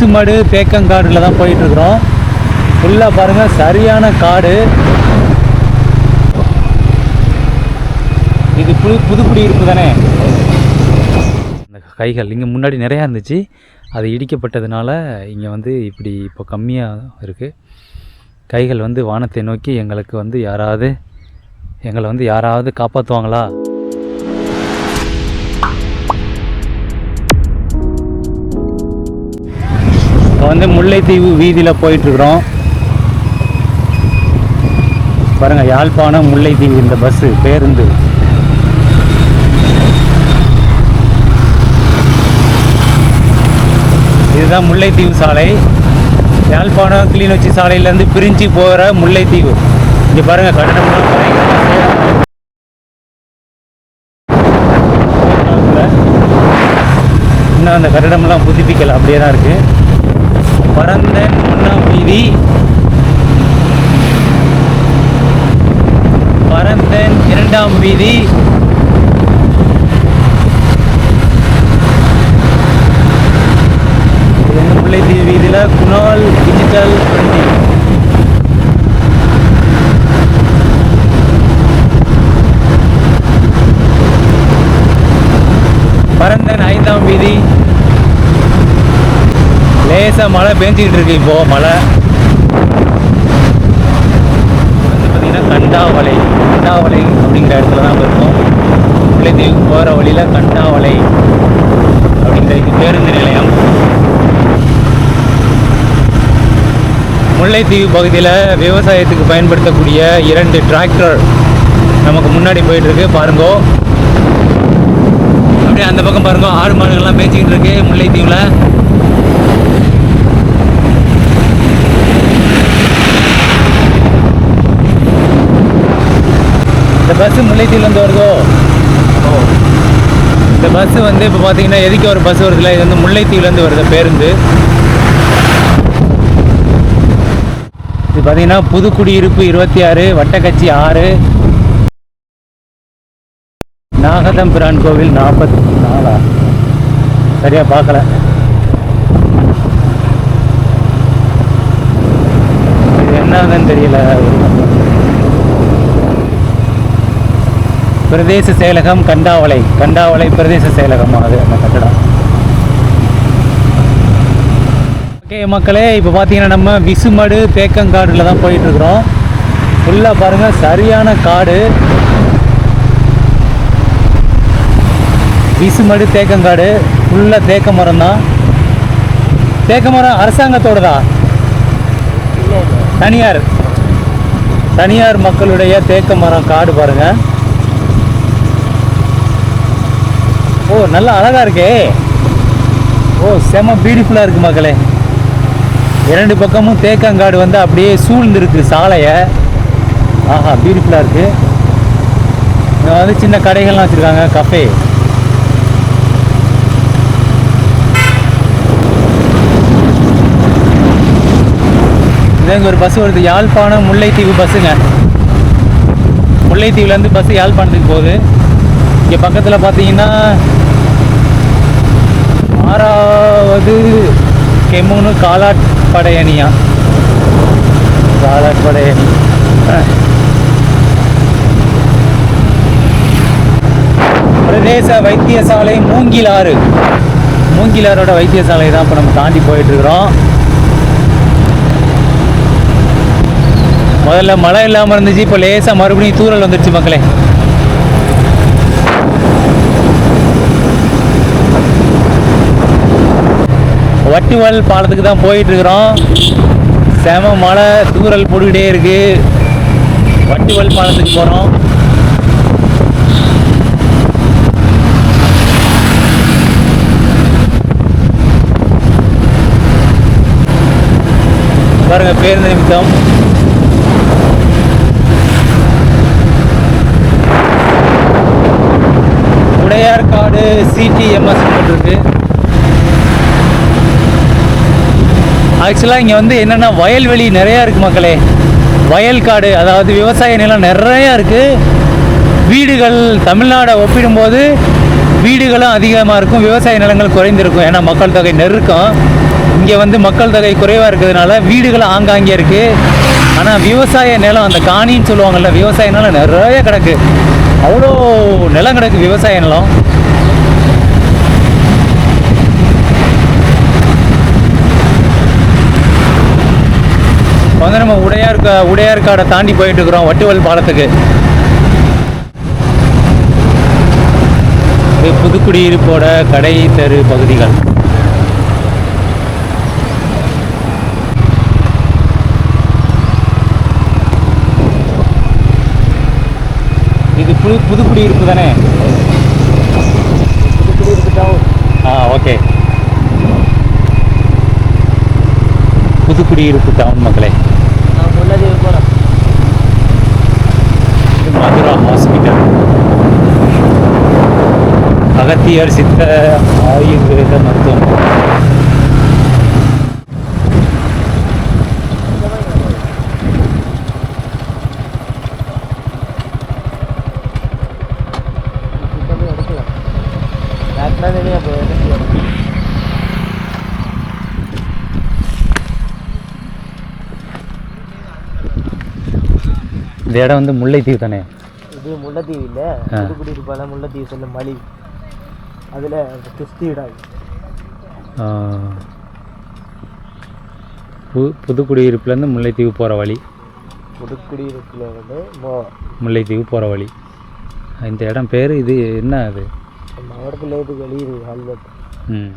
பசுமடு தேக்கங்காடில் தான் போயிட்டுருக்குறோம். ஃபுல்லாக பாருங்கள் சரியான காடு. இது புது புதுக்குடி இருப்பு தானே? இந்த கைகள் இங்கே முன்னாடி நிறையா இருந்துச்சு. அது இடிக்கப்பட்டதுனால இங்கே வந்து இப்படி இப்போ கம்மியாக இருக்குது கைகள் வந்து வானத்தை நோக்கி எங்களுக்கு வந்து யாராவது எங்களை வந்து யாராவது காப்பாற்றுவாங்களா வந்து முல்லைத்தீவு வீதியில் போயிட்டுருக்குறோம். பாருங்கள் யாழ்ப்பாணம் முல்லைத்தீவு இந்த பஸ்ஸு பேருந்து. இதுதான் முல்லைத்தீவு சாலை. யாழ்ப்பாணம் கிளிநொச்சி சாலையிலேருந்து பிரிஞ்சு போகிற முல்லைத்தீவு. இங்கே பாருங்கள் கட்டணம்லாம் இன்னும் அந்த கட்டடம்லாம் புதுப்பிக்கலை அப்படியே தான் இருக்குது பரந்தன் ஒன்றாம் வீதி பரந்தன் இரண்டாம் வீதி இது வந்து முல்லைத்தீவு வீதியில் குணால் டிஜிட்டல் பிரிண்டிங் பரந்தன் ஐந்தாம் வீதி லேசாக மழை பெஞ்சிக்கிட்டு இருக்கு இப்போ மழை. வந்து பார்த்தீங்கன்னா கண்டாவளை கண்டாவளை அப்படிங்கிற இடத்துல தான் இருக்கோம். பிள்ளைத்தீவுக்கு போகிற வழியில் கண்டாவளை அப்படிங்கிற பேருந்து நிலையம். முல்லைத்தீவு பகுதியில் விவசாயத்துக்கு பயன்படுத்தக்கூடிய இரண்டு டிராக்டர் நமக்கு முன்னாடி போயிட்டு இருக்கு. பாருங்கோ. அப்படியே அந்த பக்கம் பாருங்க. ஆடு மாடுகள்லாம் மேய்ச்சிக்கிட்டு இருக்கு முல்லைத்தீவில். பஸ்ஸு பஸ் முல்லைத்தீவுலேருந்து வருதோ இந்த பஸ் வந்து இப்போ பார்த்தீங்கன்னா எதுக்கு ஒரு பஸ் வருதுல இது வந்து முல்லைத்தீவுலேருந்து வருது பேருந்து. இது பார்த்தீங்கன்னா புதுக்குடியிருப்பு இருபத்தி ஆறு வட்டக்கச்சி ஆறு நாகதம் பிரான் கோவில் நாற்பத்தி நாலா. சரியா பார்க்கல இது என்னதுன்னு தெரியல. பிரதேச செயலகம் கண்டாவளை. கண்டாவளை பிரதேச செயலகம் அது அந்த கட்டடம். ஓகே மக்களே இப்போ பார்த்தீங்கன்னா நம்ம விசுமடு தேக்கங்காடில் தான் போயிட்டுருக்குறோம். ஃபுல்லாக பாருங்கள் சரியான காடு. விசுமடு தேக்கங்காடு ஃபுல்லாக தேக்க மரம் தான். தேக்க மரம் அரசாங்கத்தோடதா? தனியார். தனியார் மக்களுடைய தேக்க மரம் காடு பாருங்கள் ஓ நல்லா அழகாக இருக்கே. ஓ செம பியூட்டிஃபுல்லாக இருக்கு மக்களே. இரண்டு பக்கமும் தேக்கங்காடு வந்து அப்படியே சூழ்ந்துருக்கு சாலையை. ஆஹா பியூட்டிஃபுல்லாக இருக்குது இங்கே வந்து சின்ன கடைகள்லாம் வச்சுருக்காங்க கஃபே இங்கே ஒரு பஸ் வருது. யாழ்ப்பாணம் முல்லைத்தீவு பஸ்ஸுங்க முல்லைத்தீவுலேருந்து பஸ்ஸு யாழ்ப்பாணத்துக்கு போகுது. இங்கே பக்கத்தில் பார்த்தீங்கன்னா ஆறாவது கெமுனு காலாட்படையணியா? காலாட்படையணி. பிரதேச வைத்தியசாலை மூங்கிலாறு. மூங்கிலாரோட வைத்தியசாலை தான் இப்போ நம்ம தாண்டி போயிட்டு இருக்கிறோம் முதல்ல மழை இல்லாமல் இருந்துச்சு இப்போ லேசாக மறுபடியும் தூறல் வந்துடுச்சு மக்களே. வட்டிவல் பாலத்துக்கு தான் போயிட்டு இருக்கிறோம் செம மழை தூரல் போட்டுக்கிட்டே இருக்கு. வட்டிவல் பாலத்துக்கு போகிறோம் பாருங்க பேருந்து நிமித்தம். உடையார்காடு சிடிஎம்எஸ் இருக்கு ஆக்சுவலாக இங்கே வந்து என்னென்னா வயல்வெளி நிறையா இருக்குது மக்களே. வயல் காடு அதாவது விவசாய நிலம் நிறையா இருக்குது வீடுகள் தமிழ்நாடை ஒப்பிடும்போது வீடுகளும் அதிகமாக இருக்கும் விவசாய நிலங்கள் குறைந்திருக்கும். ஏன்னா மக்கள் தொகை நெருக்கம். இங்கே வந்து மக்கள் தொகை குறைவாக இருக்கிறதுனால வீடுகள் ஆங்காங்கே இருக்குது ஆனால் விவசாய நிலம் அந்த காணின்னு சொல்லுவாங்கள்ல விவசாய நிலம் நிறைய கிடக்கு. அவ்வளோ நிலம் கிடக்கு விவசாய நிலம். இப்போ வந்து நம்ம உடையார் கா- உடையார் காடை தாண்டி போயிட்டு இருக்கிறோம் வட்டுவல் பாலத்துக்கு. இது புதுக்குடியிருப்போட கடை தெரு பகுதிகள். இது புது புதுக்குடியிருப்பு தானே? ஆ ஓகே. புதுக்குடியிருப்பு டவுன் மக்களே. மதுரா ஹாஸ்பிட்டல் அகத்தியர் சித்த ஆயுர்வேத மருத்துவம் இந்த இடம் வந்து முல்லைத்தீவு தானே? இது முல்லைத்தீவு இல்லை. இருப்பால முல்லைத்தீவு செல்லும் மலி. அதில் கிறிஸ்தி இடம் ஆ. பு புதுக்குடியிருப்புலேருந்து முல்லைத்தீவு போகிற வழி. புதுக்குடியிருப்பில் வந்து முல்லைத்தீவு போகிற வழி. இந்த இடம் பேர் இது என்ன அது? மாவட்டத்தில் இது வெளியுது ஹல்வட் ம்.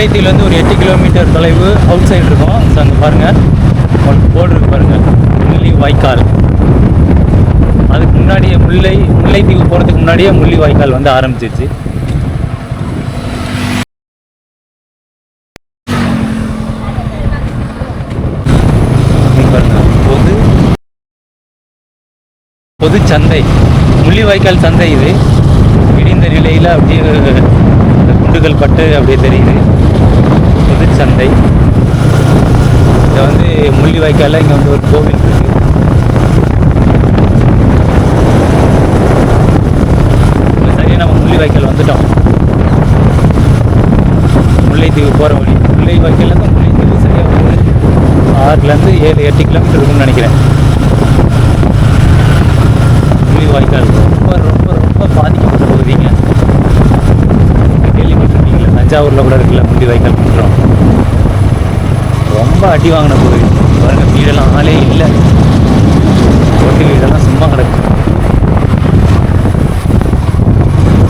முல்லைத்தீவுலேருந்து ஒரு எட்டு கிலோமீட்டர் தொலைவு அவுட் சைடு இருக்கும். ஸோ அங்கே பாருங்கள் உங்களுக்கு போர்டு இருக்கு பாருங்கள் முள்ளி வாய்க்கால். அதுக்கு முன்னாடியே முல்லை முல்லைத்தீவு போகிறதுக்கு முன்னாடியே முள்ளி வாய்க்கால் வந்து ஆரம்பிச்சிருச்சு. பொது பொது சந்தை. முள்ளிவாய்க்கால் சந்தை இது. இடிந்த நிலையில் அப்படியே குண்டுகள் பட்டு அப்படியே தெரியுது. பொது சந்தை இதை வந்து முள்ளிவாய்க்காலில் இங்கே வந்து ஒரு கோவில் இருக்குது இப்ப சரியா நம்ம முள்ளிவாய்க்கால் வந்துட்டோம். முல்லைத்தீவு போகிற வழி. முல்லை முல்லைவாய்க்கால்லேருந்து முல்லைத்தீவு சரியாக ஒரு ஆறுலேருந்து ஏழு எட்டு கிலோமீட்டர் இருக்கும்னு நினைக்கிறேன். முள்ளிவாய்க்கால். ரொம்ப ரொம்ப ரொம்ப பாதி தஞ்சாவூரில் கூட இருக்குல்ல முள்ளிவாய்க்கால் குற்றம் ரொம்ப அடி வாங்கின கோவில். பாருங்க வீடெல்லாம் ஆளே இல்லை. ஓட்டு வீடெல்லாம் சும்மா கிடக்கு.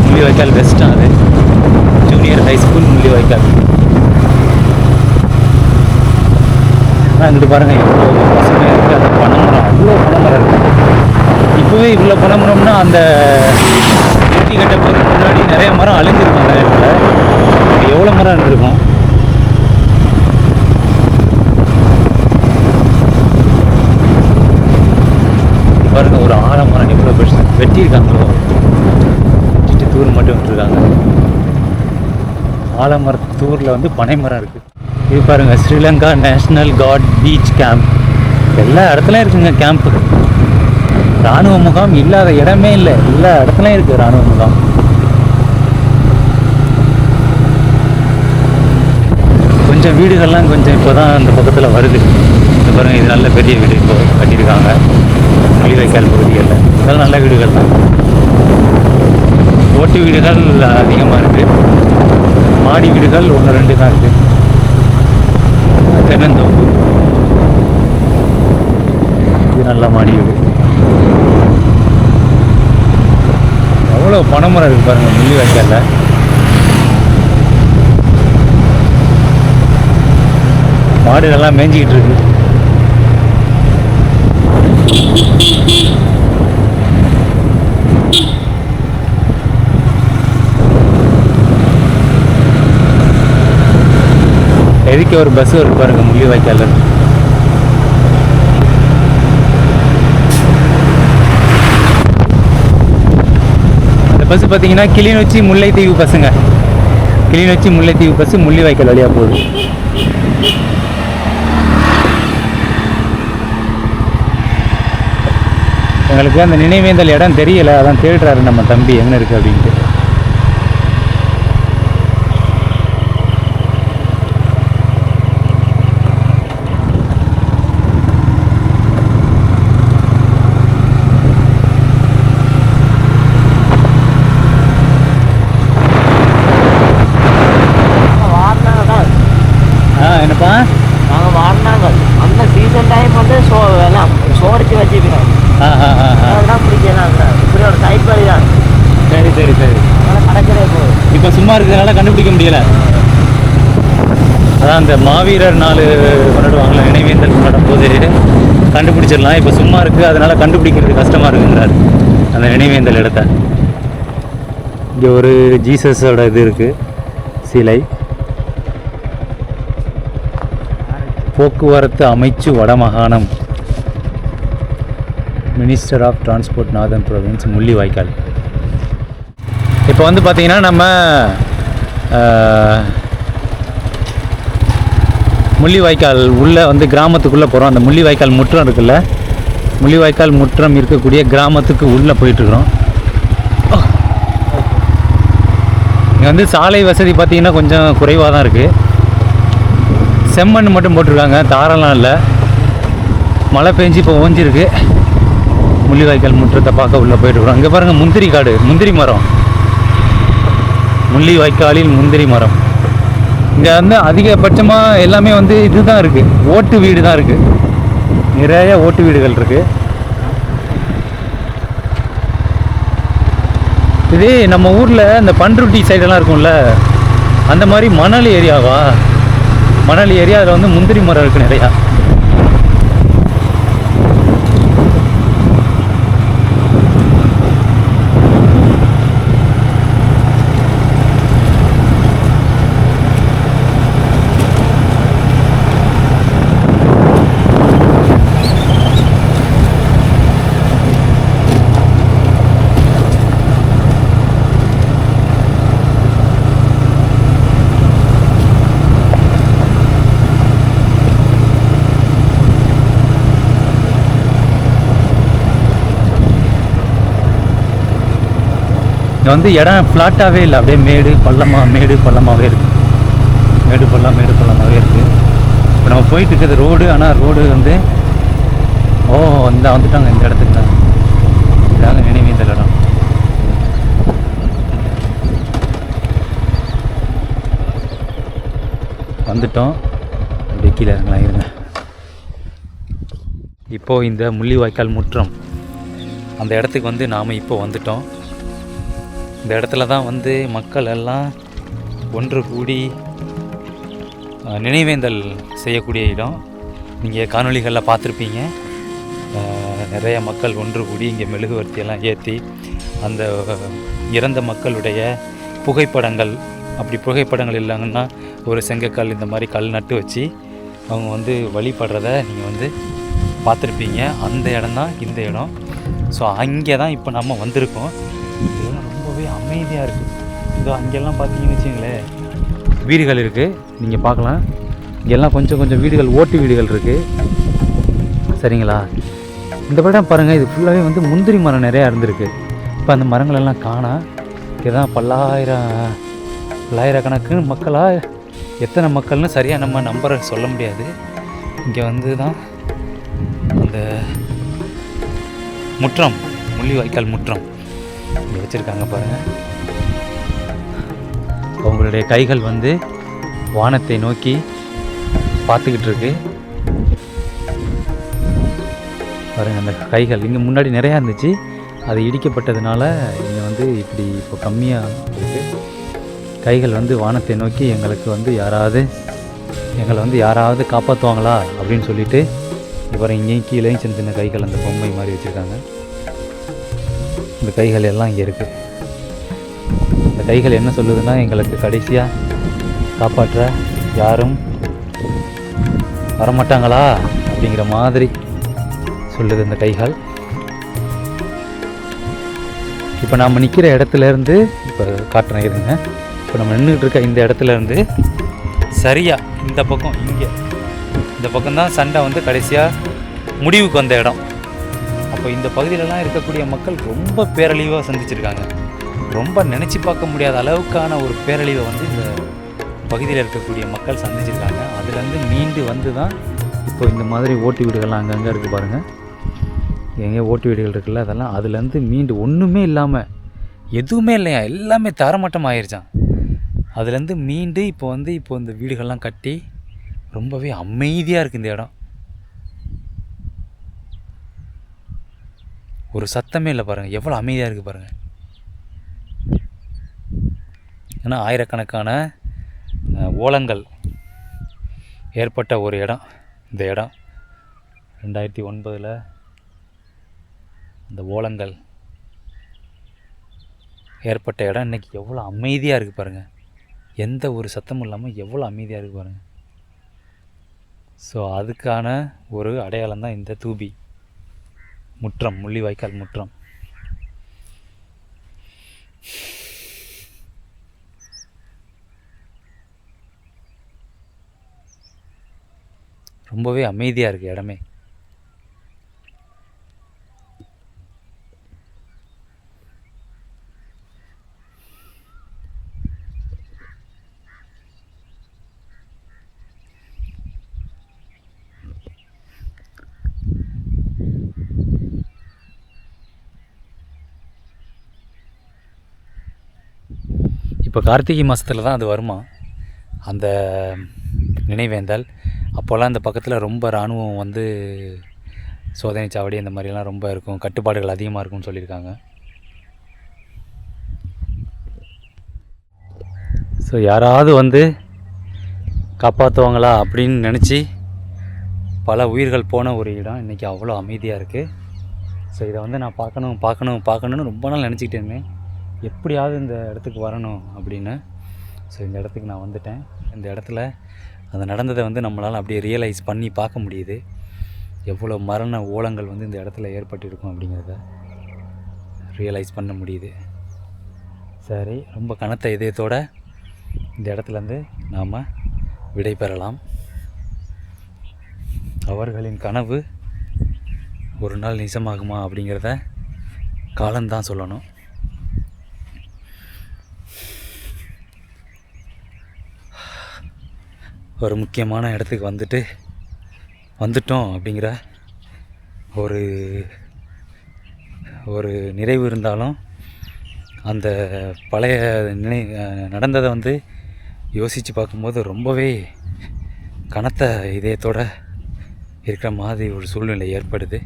முள்ளிவாய்க்கால் பெஸ்ட்டாக அது. ஜூனியர் ஹை ஸ்கூல் முள்ளிவாய்க்கால் ஆனால் இங்கிட்டு பாருங்க எவ்வளோ பசுமையாக இருக்குது அந்த பனைமரம் அவ்வளோ பனைமரம் இருக்குது இப்போவே இவ்வளோ பனைமரம்னா அந்த வெட்டி கட்ட போகிறதுக்கு முன்னாடி நிறைய மரம் அழிஞ்சிருக்கும் அந்த இடத்துல எவ்வளோ மரம் இருந்திருக்கும் பாருங்க ஒரு ஆலமரம் எவ்வளோ பெருசு வெட்டியிருக்காங்களோ வெட்டிட்டு தூர் மட்டும் விட்டுருக்காங்க. ஆலமர தூரில் வந்து பனைமரம் இருக்குது இது பாருங்க Sri Lanka national guard beach camp. எல்லா இடத்துலையும் இருக்குங்க கேம்ப்பு ராணுவ முகாம் இல்லாத இடமே இல்லை. எல்லா இடத்துலையும் இருக்குது ராணுவ முகாம். கொஞ்சம் வீடுகள்லாம் கொஞ்சம் இப்போ தான் அந்த பக்கத்தில் வருது. இந்த பாருங்க இது நல்ல பெரிய வீடு இப்போ கட்டியிருக்காங்க. மொழிவைக்கால் பகுதிகளில். இதெல்லாம் நல்ல வீடுகள் தான். ஓட்டு வீடுகள் அதிகமாக இருக்குது மாடி வீடுகள் ஒன்று ரெண்டு தான் இருக்குது தென்னந்தோப்பு. இது நல்ல மாடி வீடு. எவ்வளோ பனைமரம் இருக்கு பாருங்கள் முள்ளி வைக்கல மாடு நல்லா மேய்ஞ்சிக்கிட்டு இருக்கு. எதுக்கு ஒரு பஸ் வருது பாருங்க முள்ளி வாய்க்கால அந்த பஸ் பார்த்தீங்கன்னா கிளிநொச்சி முல்லைத்தீவு பஸ்ஸுங்க. கிளிநொச்சி முல்லைத்தீவு பஸ் முள்ளி வாய்க்கால் வழியாக போகுது. எங்களுக்கு அந்த நினைவேந்தல் இடம் தெரியல அதான் தேடுறாரு நம்ம தம்பி எங்கே இருக்குது அப்படின்ட்டு வாடினாங்க தான் ஆ என்னப்பா நாங்கள் வாடினாங்க அந்த சீசன் டைம் வந்து ஷோ எல்லாம் சோடிச்சு வச்சுக்கிறோம் ஆ ஆ ஆ ஆ அதெல்லாம் பிடிக்கலாம் இப்படி ஒரு டைப்பரி தான் சரி சரி சரி அதனால் கிடைக்கிறே போகுது இப்போ சும்மா இருக்கிறதுனால கண்டுபிடிக்க முடியல அதான் அந்த மாவீரர் நாள் கொண்டாடுவாங்களா நினைவேந்தல் கொண்டாடும் போது கண்டுபிடிச்சிடலாம். இப்போ சும்மா இருக்குது அதனால் கண்டுபிடிக்கிறது கஷ்டமாக இருக்குங்கிறார் அந்த நினைவேந்தல் இடத்த. இங்கே ஒரு ஜீசஸோட இது இருக்குது சிலை. போக்குவரத்து அமைச்சு வடமாகாணம். Minister of transport northern province Mullivaikkal இப்போ வந்து பார்த்திங்கன்னா நம்ம முள்ளிவாய்க்கால் உள்ளே வந்து கிராமத்துக்குள்ளே போகிறோம் அந்த முள்ளிவாய்க்கால் முற்றம் இருக்குல்ல? முள்ளிவாய்க்கால் முற்றம் இருக்கக்கூடிய கிராமத்துக்கு உள்ளே போயிட்டுருக்குறோம். இங்கே வந்து சாலை வசதி பார்த்தீங்கன்னா கொஞ்சம் குறைவாக தான் இருக்குது செம்மண் மட்டும் போட்டிருக்காங்க. தாரெல்லாம் இல்லை. மழை பெஞ்சு இப்போ ஓஞ்சிருக்கு. முள்ளிவாய்க்கால் முற்றத்தை பார்க்க உள்ளே போயிட்டுருக்குறோம். இங்கே பாருங்கள் முந்திரி காடு முந்திரி மரம். முள்ளி வாய்க்காலில் முந்திரி மரம். இங்கே வந்து அதிகபட்சமாக எல்லாமே வந்து இதுதான் இருக்குது ஓட்டு வீடு தான் இருக்குது நிறைய ஓட்டு வீடுகள் இருக்குது இதே நம்ம ஊரில் இந்த பண்ருட்டி சைடெல்லாம் இருக்கும்ல அந்த மாதிரி மணல் ஏரியாவா? மணல் ஏரியா அதில் வந்து முந்திரி மரம் இருக்குது நிறையா. இங்கே வந்து இடம் ஃப்ளாட்டாகவே இல்லை. அப்படியே மேடு பள்ளமாக மேடு பள்ளமாகவே இருக்குது மேடு பள்ளம் மேடு பள்ளமாகவே இருக்குது இப்போ நம்ம போயிட்டு இருக்கிறது ரோடு. ஆனால் ரோடு வந்து ஓ இந்த வந்துட்டாங்க இந்த இடத்துக்கு தான். இதாங்க இந்த இடம். வந்துட்டோம். அப்படியே கீழே இறங்கலாம் இருங்க. இப்போது இந்த முள்ளிவாய்க்கால் முற்றம். அந்த இடத்துக்கு வந்து நாம் இப்போ வந்துட்டோம். இந்த இடத்துல தான் வந்து மக்கள் எல்லாம் ஒன்று கூடி நினைவேந்தல் செய்யக்கூடிய இடம். நீங்கள் காணொளிகளில் பார்த்துருப்பீங்க. நிறைய மக்கள் ஒன்று கூடி இங்கே மெழுகுவர்த்தியெல்லாம் ஏற்றி அந்த இறந்த மக்களுடைய புகைப்படங்கள் அப்படி புகைப்படங்கள் இல்லைங்கன்னா ஒரு செங்கக்கல் இந்த மாதிரி கல் நட்டு வச்சு அவங்க வந்து வழிபடுறத நீங்கள் வந்து பார்த்துருப்பீங்க. அந்த இடம் தான் இந்த இடம். ஸோ அங்கே தான் இப்போ நம்ம வந்திருக்கோம். அமைதியாக இருக்குது இதோ அங்கெல்லாம் பார்த்தீங்கன்னு வச்சுங்களேன். வீடுகள் இருக்குது நீங்கள் பார்க்கலாம். இங்கெல்லாம் கொஞ்சம் கொஞ்சம் வீடுகள் ஓட்டு வீடுகள் இருக்குது சரிங்களா? இந்த படம் பாருங்கள் இது ஃபுல்லாகவே வந்து முந்திரி மரம் நிறையா இருந்திருக்கு. இப்போ அந்த மரங்களெல்லாம் காணா இதுதான் பல்லாயிரம் பல்லாயிரக்கணக்குன்னு மக்களாக எத்தனை மக்கள்னு சரியாக நம்ம நம்பரை சொல்ல முடியாது. இங்கே வந்து தான் அந்த முற்றம் முள்ளிவாய்க்கால் முற்றம். இங்கே வச்சுருக்காங்க பாருங்கள் அவங்களுடைய கைகள் வந்து வானத்தை நோக்கி பார்த்துக்கிட்டு இருக்கு. பாருங்க அந்த கைகள் இங்கே முன்னாடி நிறையா இருந்துச்சு. அது இடிக்கப்பட்டதுனால இங்கே வந்து இப்படி இப்போ கம்மியாக இருக்குது கைகள் வந்து வானத்தை நோக்கி எங்களுக்கு வந்து யாராவது எங்களை வந்து யாராவது காப்பாற்றுவாங்களா அப்படின்னு சொல்லிட்டு இப்போ இங்கேயும் கீழேயும் சின்ன சின்ன கைகள் அந்த பொம்மை மாதிரி வச்சுருக்காங்க. இந்த கைகள் எல்லாம் இங்கே இருக்குது இந்த கைகள் என்ன சொல்லுதுன்னா எங்களுக்கு கடைசியாக காப்பாற்ற யாரும் வரமாட்டாங்களா? அப்படிங்கிற மாதிரி சொல்லுது இந்த கைகள். இப்போ நாம் நிற்கிற இடத்துலேருந்து இப்போ காட்டுறேன் இருங்க இப்போ நம்ம நின்றுட்டு இருக்க இந்த இடத்துலேருந்து சரியாக இந்த பக்கம் இங்கே. இந்த பக்கம் தான் சண்டை வந்து கடைசியாக முடிவுக்கு வந்த இடம். அப்போ இந்த பகுதியிலலாம் இருக்கக்கூடிய மக்கள் ரொம்ப பேரழிவாக சந்திச்சிருக்காங்க. ரொம்ப நினச்சி பார்க்க முடியாத அளவுக்கான ஒரு பேரழிவை வந்து இந்த பகுதியில் இருக்கக்கூடிய மக்கள் சந்திச்சிருக்காங்க. அதுலேருந்து மீண்டு வந்து தான் இப்போ இந்த மாதிரி ஓட்டு வீடுகள்லாம் அங்கங்கே இருக்குது பாருங்கள் எங்கே ஓட்டு வீடுகள் இருக்குல்ல அதெல்லாம் அதுலேருந்து மீண்டு ஒன்றுமே இல்லாமல் எதுவுமே இல்லையா? எல்லாமே தரமட்டம் ஆயிடுச்சான் அதுலேருந்து மீண்டு இப்போ வந்து இப்போ இந்த வீடுகள்லாம் கட்டி ரொம்பவே அமைதியாக இருக்குது இந்த இடம். ஒரு சத்தமே இல்லை பாருங்கள் எவ்வளோ அமைதியாக இருக்குது பாருங்கள் ஏன்னா ஆயிரக்கணக்கான ஓலங்கள் ஏற்பட்ட ஒரு இடம். இந்த இடம் ரெண்டாயிரத்தி ஒன்பதில் அந்த ஓலங்கள் ஏற்பட்ட இடம். இன்றைக்கி எவ்வளோ அமைதியாக இருக்குது பாருங்கள் எந்த ஒரு சத்தமும் இல்லாமல் எவ்வளோ அமைதியாக இருக்குது பாருங்கள் ஸோ அதுக்கான ஒரு அடையாளம் தான் இந்த தூபி. முற்றம் முள்ளிவாய்க்கால் முற்றம். ரொம்பவே அமைதியாக இருக்குது இடமே. இப்போ கார்த்திகை மாதத்தில் தான் அது வருமா? அந்த நினைவேந்தல் அப்போல்லாம் இந்த பக்கத்தில் ரொம்ப இராணுவம் வந்து சோதனை சாவடி இந்த மாதிரிலாம் ரொம்ப இருக்கும். கட்டுப்பாடுகள் அதிகமாக இருக்கும்னு சொல்லியிருக்காங்க. ஸோ யாராவது வந்து காப்பாற்றுவாங்களா அப்படின்னு நினச்சி பல உயிர்கள் போன ஒரு இடம். இன்றைக்கி அவ்வளோ அமைதியாக இருக்குது ஸோ இதை வந்து நான் பார்க்கணும் பார்க்கணும் பார்க்கணுன்னு ரொம்ப நாள் நினச்சிக்கிட்டே இருந்தேன் எப்படியாவது இந்த இடத்துக்கு வரணும் அப்படின்னு. ஸோ இந்த இடத்துக்கு நான் வந்துட்டேன். இந்த இடத்துல அது நடந்ததை வந்து நம்மளால் அப்படியே ரியலைஸ் பண்ணி பார்க்க முடியுது. எவ்வளோ மரண ஓலங்கள் வந்து இந்த இடத்துல ஏற்பட்டிருக்கும் அப்படிங்கிறத ரியலைஸ் பண்ண முடியுது. சரி ரொம்ப கனத்த இதயத்தோட இந்த இடத்துலேருந்து நாம் விடை பெறலாம். அவர்களின் கனவு ஒரு நாள் நிஜமாகுமா அப்படிங்கிறத காலம்தான் சொல்லணும். ஒரு முக்கியமான இடத்துக்கு வந்துட்டு வந்துட்டோம் அப்படிங்கிற ஒரு ஒரு நிறைவு இருந்தாலும் அந்த பழைய நினை நடந்ததை வந்து யோசித்து பார்க்கும்போது ரொம்பவே கனத்த இதயத்தோட இருக்கிற மாதிரி ஒரு சூழ்நிலை ஏற்படுது.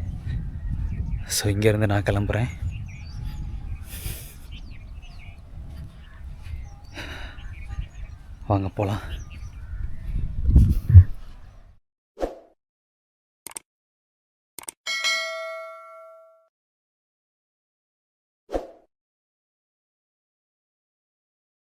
ஸோ இங்கேருந்து நான் கிளம்புறேன். வாங்க போகலாம்